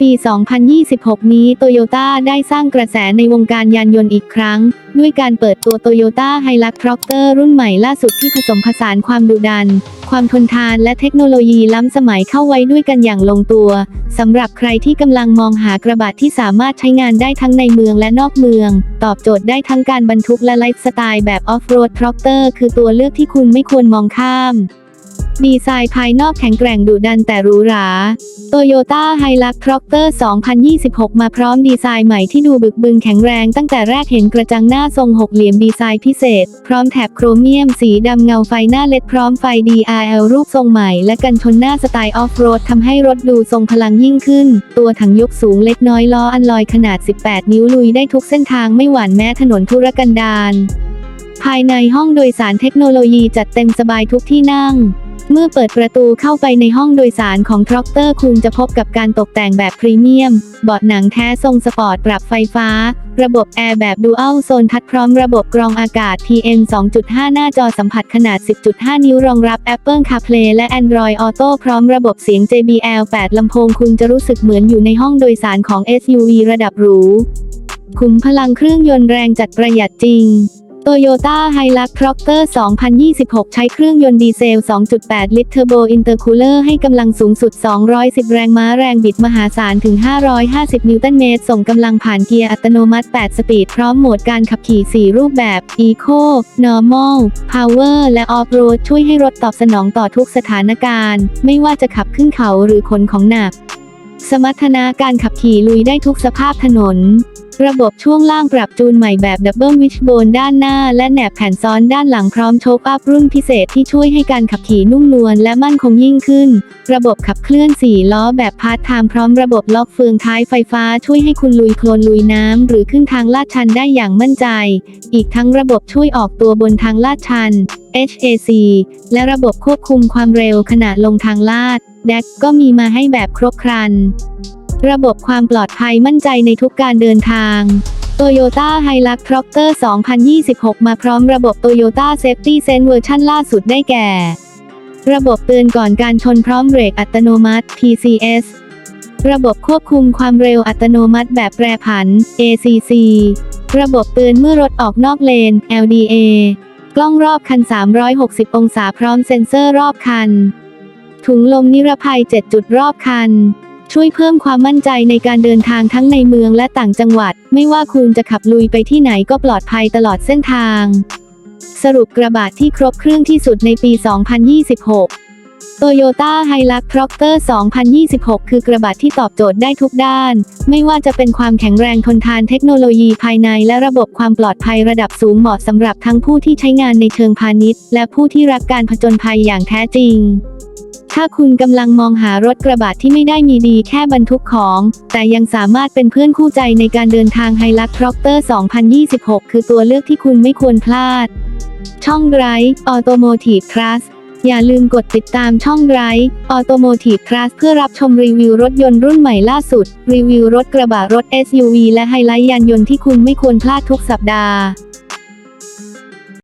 ปี 2026 นี้โตโยต้าได้สร้างกระแสในวงการยานยนต์อีกครั้ง ด้วยการเปิดตัวโตโยต้าไฮลักทร็อกเตอร์รุ่นใหม่ล่าสุดที่ผสมผสานความดุดัน ความทนทานและเทคโนโลยีล้ำสมัยเข้าไว้ด้วยกันอย่างลงตัว สำหรับใครที่กำลังมองหากระบะที่สามารถใช้งานได้ทั้งในเมืองและนอกเมือง ตอบโจทย์ได้ทั้งการบรรทุกและไลฟ์สไตล์แบบออฟโรดทร็อกเตอร์คือตัวเลือกที่คุณไม่ควรมองข้าม ดีไซน์ภายนอกแข็งแกร่งดุดันแต่หรูหรา Toyota Hilux Tractor 2026 มาพร้อมดีไซน์ใหม่ที่ดูบึกบึนแข็งแรงตั้งแต่แรกเห็นกระจังหน้าทรงหกเหลี่ยมดีไซน์พิเศษ พร้อมแถบโครเมียมสีดำเงาไฟหน้าเล็ดพร้อมไฟ DRL รูปทรงใหม่ และกันชนหน้าสไตล์ออฟโรดทำให้รถดูทรงพลังยิ่งขึ้น ตัวถังยกสูงเล็กน้อยล้ออันลอยขนาด 18 นิ้วลุยได้ทุกเส้นทางไม่หวั่นแม้ถนนทุรกันดารภายในห้องโดยสารเทคโนโลยีจัดเต็มสบายทุกที่นั่ง เมื่อเปิดประตูเข้าไปในห้องโดยสารของทรอกเตอร์คุณจะพบกับการตกแต่งแบบพรีเมียมเบาะหนังแท้ทรงสปอร์ตปรับไฟฟ้า ระบบแอร์แบบดูอัลโซนทัดพร้อมระบบกรองอากาศ PM 2.5 หน้าจอสัมผัสขนาด 10.5 นิ้วรองรับ Apple CarPlay และ Android Auto พร้อมระบบเสียง JBL 8 ลำโพงคุณจะรู้สึกเหมือนอยู่ในห้องโดยสารของ SUV ระดับหรู คุ้มพลังเครื่องยนต์แรงจัดประหยัดจริง Toyota Hilux Tractor 2026 ใช้เครื่องยนต์ดีเซล 2.8 ลิตรเทอร์โบอินเตอร์คูลเลอร์ให้กำลังสูงสุด 210 แรงม้าแรงบิดมหาศาลถึง 550 นิวตันเมตร ส่งกำลังผ่านเกียร์อัตโนมัติ 8 สปีด พร้อมโหมดการขับขี่ 4 รูปแบบ Eco Normal Power และ Off-road ช่วยให้รถตอบสนองต่อทุกสถานการณ์ ไม่ว่าจะขับขึ้นเขาหรือขนของหนัก สมรรถนะการขับขี่ลุยได้ทุกสภาพถนน ระบบช่วงล่างปรับจูนใหม่แบบดับเบิลวิชโบนด้านหน้า และแหนบแผ่นซ้อนด้านหลังพร้อมโชคอัพรุ่นพิเศษที่ช่วยให้การขับขี่นุ่มนวลและมั่นคงยิ่งขึ้น ระบบขับเคลื่อน 4 ล้อแบบพาร์ทไทม์พร้อมระบบล็อกเฟืองท้ายไฟฟ้าช่วยให้คุณลุยโคลนลุยน้ำ หรือขึ้นทางลาดชันได้อย่างมั่นใจ อีกทั้งระบบช่วยออกตัวบนทางลาดชัน HAC และระบบควบคุมความเร็วขณะลงทางลาด DAC ก็มีมาให้แบบครบครัน ระบบความปลอดภัยมั่นใจในทุกการเดินทาง Toyota Hilux Tractor 2026 มาพร้อมระบบ Toyota Safety Sense เวอร์ชันล่าสุดได้แก่ ระบบเตือนก่อนการชนพร้อมเบรกอัตโนมัติ PCS ระบบควบคุมความเร็วอัตโนมัติแบบแปรผัน ACC ระบบเตือนเมื่อรถออกนอกเลน LDA กล้องรอบคัน 360 องศาพร้อมเซ็นเซอร์รอบคัน ถุงลมนิรภัย 7 จุดรอบคัน ช่วยเพิ่มความมั่นใจในการเดินทางทั้งในเมืองและต่างจังหวัด ไม่ว่าคุณจะขับลุยไปที่ไหนก็ปลอดภัยตลอดเส้นทาง สรุปกระบะที่ครบเครื่องที่สุดในปี 2026 Toyota Hilux Tractor 2026 คือกระบะที่ตอบโจทย์ได้ทุกด้าน ไม่ว่าจะเป็นความแข็งแรงทนทานเทคโนโลยีภายในและระบบความปลอดภัยระดับสูงเหมาะสำหรับทั้งผู้ที่ใช้งานในเชิงพาณิชย์ และผู้ที่รักการผจญภัยอย่างแท้จริง ถ้าคุณกำลังมองหารถกระบะที่ไม่ได้มีดีแค่บรรทุกของ แต่ยังสามารถเป็นเพื่อนคู่ใจในการเดินทาง Hilux Tractor 2026 คือตัวเลือกที่คุณไม่ควรพลาด ช่องไร้ Automotive Plus อย่าลืมกดติดตามช่องไร้ Automotive Plus เพื่อรับชมรีวิวรถยนต์รุ่นใหม่ล่าสุด รีวิวรถกระบะรถ SUV และไฮไลท์ยานยนต์ที่คุณไม่ควรพลาดทุกสัปดาห์